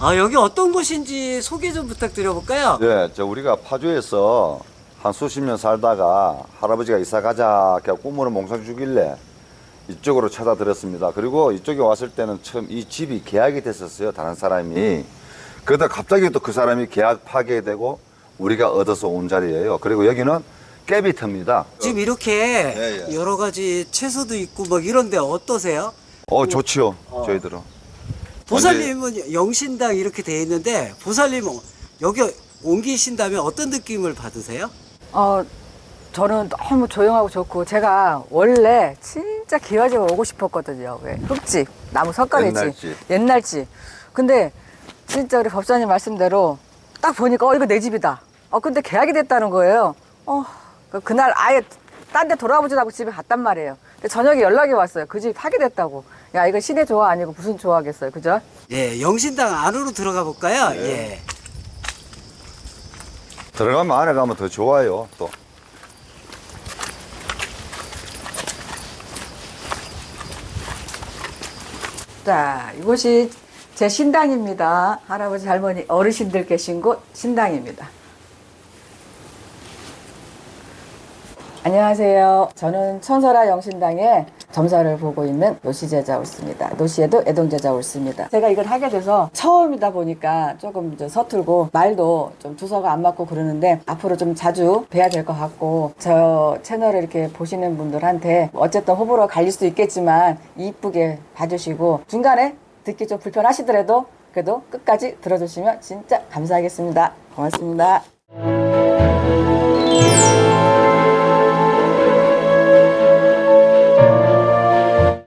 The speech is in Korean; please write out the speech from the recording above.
아, 여기 어떤 곳인지 소개 좀 부탁드려볼까요? 네, 저 우리가 파주에서 한 수십 년 살다가 할아버지가 이사 가자 이렇게 꿈으로 몽상 주길래 이쪽으로 찾아들었습니다. 그리고 이쪽에 왔을 때는 처음 이 집이 계약이 됐었어요. 다른 사람이. 그러다 갑자기 또 그 사람이 계약 파괴되고 우리가 얻어서 온 자리예요. 그리고 여기는 깨비터입니다. 지금 이렇게 예, 예. 여러 가지 채소도 있고 막 이런데 어떠세요? 어, 좋지요. 저희들은. 보살님은 영신당 이렇게 돼 있는데 보살님은 여기 옮기신다면 어떤 느낌을 받으세요? 어, 저는 너무 조용하고 좋고 제가 원래 진짜 기와집에 오고 싶었거든요. 왜? 흙집, 나무 석가래집, 옛날 집. 옛날 집. 근데 진짜 우리 법사님 말씀대로 딱 보니까 어 이거 내 집이다. 어 근데 계약이 됐다는 거예요. 어 그- 그날 아예 딴 데 돌아보지도 않고 집에 갔단 말이에요. 근데 저녁에 연락이 왔어요. 그 집이 파괴됐다고. 야 이거 신의 조화 아니고 무슨 조화겠어요, 그죠? 예, 영신당 안으로 들어가 볼까요? 예. 들어가면 안에 가면 더 좋아요. 또. 자, 이곳이 제 신당입니다. 할아버지, 할머니, 어르신들 계신 곳 신당입니다. 안녕하세요. 저는 천설아 영신당에 점사를 보고 있는 노시제자 올습니다. 노시에도 애동제자 올습니다. 제가 이걸 하게 돼서 처음이다 보니까 조금 서툴고 말도 좀 두서가 안 맞고 그러는데 앞으로 좀 자주 뵈야 될 것 같고 저 채널을 이렇게 보시는 분들한테 어쨌든 호불호 갈릴 수 있겠지만 이쁘게 봐주시고 중간에 듣기 좀 불편하시더라도 그래도 끝까지 들어주시면 진짜 감사하겠습니다. 고맙습니다.